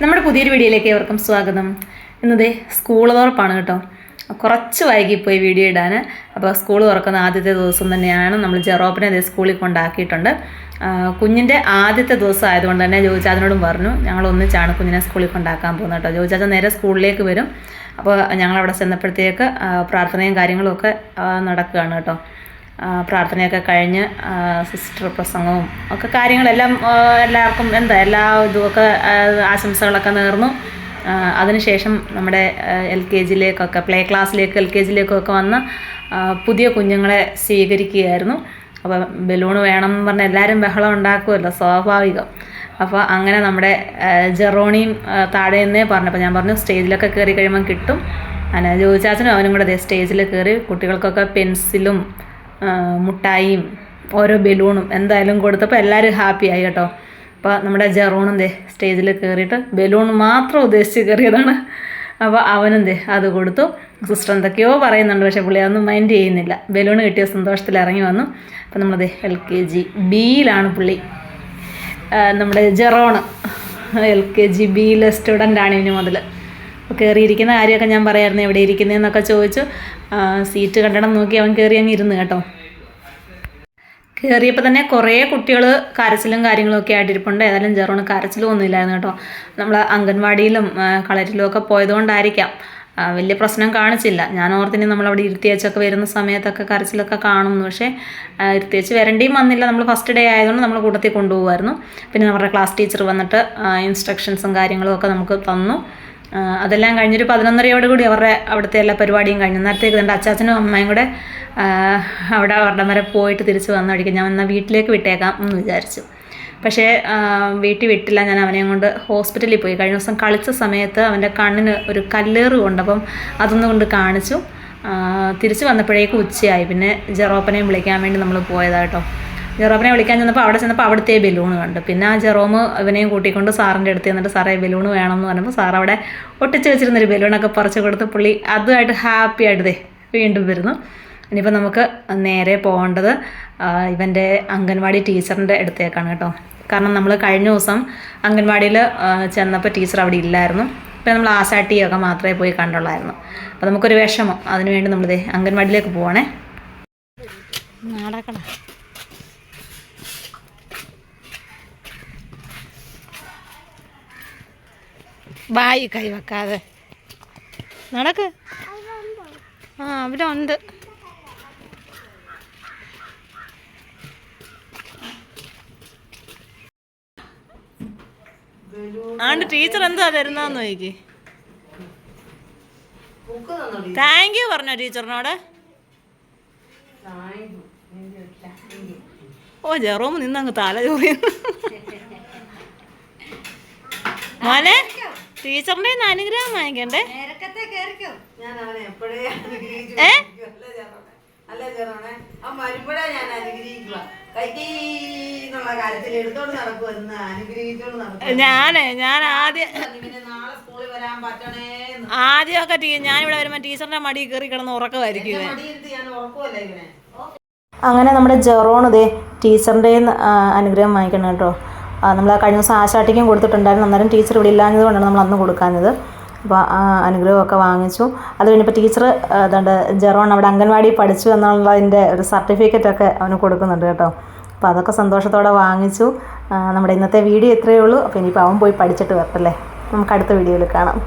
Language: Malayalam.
നമ്മുടെ പുതിയൊരു വീഡിയോയിലേക്ക് ഏവർക്കും സ്വാഗതം. ഇന്നതേ സ്കൂൾ തുറപ്പാണ് കേട്ടോ. കുറച്ച് വൈകിപ്പോയി വീഡിയോ ഇടാൻ അപ്പോൾ സ്കൂൾ തുറക്കുന്ന ആദ്യത്തെ ദിവസം തന്നെയാണ് നമ്മൾ ജെറോപ്പിനെ അതേ സ്കൂളിൽ കൊണ്ടാക്കിയിട്ടുണ്ട്. കുഞ്ഞിന്റെ ആദ്യത്തെ ദിവസം ആയതുകൊണ്ട് തന്നെ ജോജാജനോടും പറഞ്ഞു ഞങ്ങൾ ഒന്നിച്ചാണ് കുഞ്ഞിനെ സ്കൂളിൽ കൊണ്ടാക്കാൻ പോകുന്നത് കേട്ടോ. ജോജാജൻ നേരെ സ്കൂളിലേക്ക് വരും. അപ്പോൾ ഞങ്ങൾ അവിടെ ചെന്നപ്പോഴത്തേക്ക് പ്രാർത്ഥനയും കാര്യങ്ങളും ഒക്കെ നടക്കുകയാണ് കേട്ടോ. പ്രാർത്ഥനയൊക്കെ കഴിഞ്ഞ് സിസ്റ്റർ പ്രസംഗവും ഒക്കെ കാര്യങ്ങളെല്ലാം എല്ലാവർക്കും എന്താ എല്ലാ ഇതുമൊക്കെ ആശംസകളൊക്കെ നേർന്നു. അതിനുശേഷം നമ്മുടെ എൽ കെ ജിയിലേക്കൊക്കെ പ്ലേ ക്ലാസ്സിലേക്ക് എൽ കെ ജിയിലേക്കൊക്കെ വന്ന് പുതിയ കുഞ്ഞുങ്ങളെ സ്വീകരിക്കുകയായിരുന്നു. അപ്പോൾ ബലൂൺ വേണം എന്ന് പറഞ്ഞ് എല്ലാവരും ബഹളം ഉണ്ടാക്കുമല്ലോ സ്വാഭാവികം. അപ്പോൾ അങ്ങനെ നമ്മുടെ ജെറോണിയും താഴെ നിന്നേ പറഞ്ഞു. അപ്പോൾ ഞാൻ പറഞ്ഞു സ്റ്റേജിലൊക്കെ കയറി കഴിയുമ്പം കിട്ടും. അങ്ങനെ ജോയിച്ചാച്ചനും അവനും കൂടെ അതേ സ്റ്റേജിൽ കയറി കുട്ടികൾക്കൊക്കെ പെൻസിലും മുട്ടായിയും ഓരോ ബലൂണും എന്തായാലും കൊടുത്തപ്പോൾ എല്ലാവരും ഹാപ്പിയായി കേട്ടോ. അപ്പോൾ നമ്മുടെ ജെറോണും ദേ സ്റ്റേജിൽ കയറിയിട്ട് ബലൂൺ മാത്രം ഉദ്ദേശിച്ച് കയറിയതാണ് അപ്പോൾ അവനും ദേ അത് കൊടുത്തു. സിസ്റ്റർ എന്തൊക്കെയോ പറയുന്നുണ്ട് പക്ഷേ പുള്ളി അതൊന്നും മൈൻഡ് ചെയ്യുന്നില്ല. ബലൂൺ കിട്ടിയ സന്തോഷത്തിൽ ഇറങ്ങി വന്നു. അപ്പോൾ നമ്മളത് എൽ കെ ജി ബിയിലാണ് പുള്ളി. നമ്മുടെ ജെറോണ് എൽ കെ ജി ബിയിലെ സ്റ്റുഡന്റാണ് ഇനി മുതൽ അപ്പോൾ കയറിയിരിക്കുന്ന കാര്യമൊക്കെ ഞാൻ പറയായിരുന്നു എവിടെ ഇരിക്കുന്നതെന്നൊക്കെ ചോദിച്ചു. സീറ്റ് കണ്ടണം നോക്കി അവൻ കയറി അങ്ങ് ഇരുന്ന് കേട്ടോ. കയറിയപ്പോൾ തന്നെ കുറേ കുട്ടികൾ കരച്ചിലും കാര്യങ്ങളും ഒക്കെ ആയിട്ടിരിപ്പുണ്ട്. ഏതായാലും ജെറോണ് കരച്ചിലും ഒന്നുമില്ലായിരുന്നു കേട്ടോ. നമ്മൾ അംഗൻവാടിയിലും കളരിലും ഒക്കെ പോയതുകൊണ്ടായിരിക്കാം. വലിയ പ്രശ്നം കാണിച്ചില്ല. ഞാൻ ഓർത്തിന് നമ്മളവിടെ ഇരുത്തിയച്ചൊക്കെ വരുന്ന സമയത്തൊക്കെ കരച്ചിലൊക്കെ കാണുന്നു. പക്ഷേ ഇരുത്തിയച്ച് വരണ്ടിയും വന്നില്ല. നമ്മൾ ഫസ്റ്റ് ഡേ ആയതുകൊണ്ട് നമ്മൾ കൂട്ടത്തിൽ കൊണ്ടുപോകുമായിരുന്നു. പിന്നെ നമ്മുടെ ക്ലാസ് ടീച്ചർ വന്നിട്ട് ഇൻസ്ട്രക്ഷൻസും കാര്യങ്ങളും ഒക്കെ നമുക്ക് തന്നു. അതെല്ലാം കഴിഞ്ഞൊരു പതിനൊന്നരയോട് കൂടി അവരുടെ അവിടുത്തെ എല്ലാ പരിപാടിയും കഴിഞ്ഞു. നേരത്തേക്ക് എന്റെ അച്ചാച്ചനും അമ്മയും കൂടെ അവിടെ അവരുടെ വരെ പോയിട്ട് തിരിച്ച് വന്ന വഴിക്ക് ഞാൻ എന്നാൽ വീട്ടിലേക്ക് വിട്ടേക്കാം എന്ന് വിചാരിച്ചു. പക്ഷേ വീട്ടിൽ വിട്ടില്ല. ഞാൻ അവനെ കൊണ്ട് ഹോസ്പിറ്റലിൽ പോയി. കഴിഞ്ഞ ദിവസം കളിച്ച സമയത്ത് അവന്റെ കണ്ണിന് ഒരു കല്ലേറ് കൊണ്ട് അപ്പം അതൊന്നും കൊണ്ട് കാണിച്ചു. തിരിച്ച് വന്നപ്പോഴേക്കും ഉച്ചയായി. പിന്നെ ജെറോപ്പനെയും വിളിക്കാൻ വേണ്ടി നമ്മൾ പോയതാട്ടോ ജെറോപ്പിനെ വിളിക്കാൻ ചെന്നപ്പോൾ അവിടെ ചെന്നപ്പോൾ അവിടുത്തെ ബലൂൺ കണ്ടു. പിന്നെ ആ ജെറോമ് ഇവനെയും കൂട്ടിക്കൊണ്ട് സാറിന്റെ അടുത്ത് ചെന്നിട്ട് സാറേ ബലൂൺ വേണം എന്ന് പറഞ്ഞപ്പോൾ സാർ അവിടെ ഒട്ടിച്ച് വെച്ചിരുന്നൊരു ബലൂണൊക്കെ പറിച്ച് കൊടുത്ത് പുള്ളി അതുമായിട്ട് ഹാപ്പി ആയിട്ട് വീണ്ടും വരുന്നു. ഇനിയിപ്പോൾ നമുക്ക് നേരെ പോകേണ്ടത് ഇവന്റെ അംഗൻവാടി ടീച്ചറിന്റെ അടുത്തേക്കാണ് കേട്ടോ. കാരണം നമ്മൾ കഴിഞ്ഞ ദിവസം അംഗൻവാടിയിൽ ചെന്നപ്പോൾ ടീച്ചർ അവിടെ ഇല്ലായിരുന്നു. ഇപ്പം നമ്മൾ ആസാട്ടിയൊക്കെ മാത്രമേ പോയി കണ്ടുള്ളായിരുന്നു. അപ്പോൾ നമുക്കൊരു വിഷമം. അതിനുവേണ്ടി നമ്മളിതേ അംഗൻവാടിയിലേക്ക് പോവാണേ. നടക്കണം ബായി കൈ വെക്കാതെ നടക്ക്. ആ അവിടെ ഉണ്ട്. ആണ്ട് ടീച്ചർ എന്താ തരുന്നതെന്ന് നോക്കി. താങ്ക് യു പറഞ്ഞോ ടീച്ചറിനോട്. ഓ ജെറോമ് നിന്നങ്ങ് തല ചോറിയുന്നു. മോനെ. ടീച്ചറിന്റെ അനുഗ്രഹം വാങ്ങിക്കണ്ടേ? ഞാൻ അവനെ എപ്പോഴേ അനുഗ്രഹിച്ചു. ഏ? അല്ല ചേർന്നേ ഞാൻ അനുഗ്രഹിക്കുക. കാര്യത്തിൽ എടുത്തോണ്ട് നടക്കുമെന്ന് അനുഗ്രഹിച്ചോണ്ട് നടക്കും ഞാനേ ഞാൻ ആദ്യം ഇവന് നാളെ സ്കൂളിൽ വരാൻ പറ്റണേന്ന് ആദ്യമൊക്കെ ടീ ഞാനിവിടെ വരുമ്പോൾ ടീച്ചറിന്റെ മടി കയറി കിടന്ന് ഉറക്കമായിരിക്കും ഞാൻ ഉറക്കുമല്ല ഇവനെ? അങ്ങനെ നമ്മുടെ ജെറോൺ ഇതേ ടീച്ചറിന്റെ അനുഗ്രഹം വാങ്ങിക്കണം കേട്ടോ. നമ്മൾ കഴിഞ്ഞ ദിവസം ആശാട്ടിക്കും കൊടുത്തിട്ടുണ്ടായിരുന്നു. അന്നേരം ടീച്ചർ ഇവിടെ ഇല്ലാഞ്ഞത് കൊണ്ടാണ് നമ്മൾ അന്ന് കൊടുക്കാഞ്ഞത്. അപ്പോൾ അനുഗ്രഹമൊക്കെ വാങ്ങിച്ചു. അത് കഴിഞ്ഞപ്പോൾ ടീച്ചർ അതുകൊണ്ട് ജെറോൺ അവിടെ അംഗൻവാടി പഠിച്ചു എന്നുള്ളതിന്റെ ഒരു സർട്ടിഫിക്കറ്റ് ഒക്കെ അവന് കൊടുക്കുന്നുണ്ട് കേട്ടോ. അപ്പോൾ അതൊക്കെ സന്തോഷത്തോടെ വാങ്ങിച്ചു. നമ്മുടെ ഇന്നത്തെ വീഡിയോ ഇത്രയേ ഉള്ളൂ. അപ്പോൾ ഇനിയിപ്പോൾ അവൻ പോയി പഠിച്ചിട്ട് വരട്ടല്ലേ നമുക്ക് അടുത്ത വീഡിയോയിൽ കാണാം.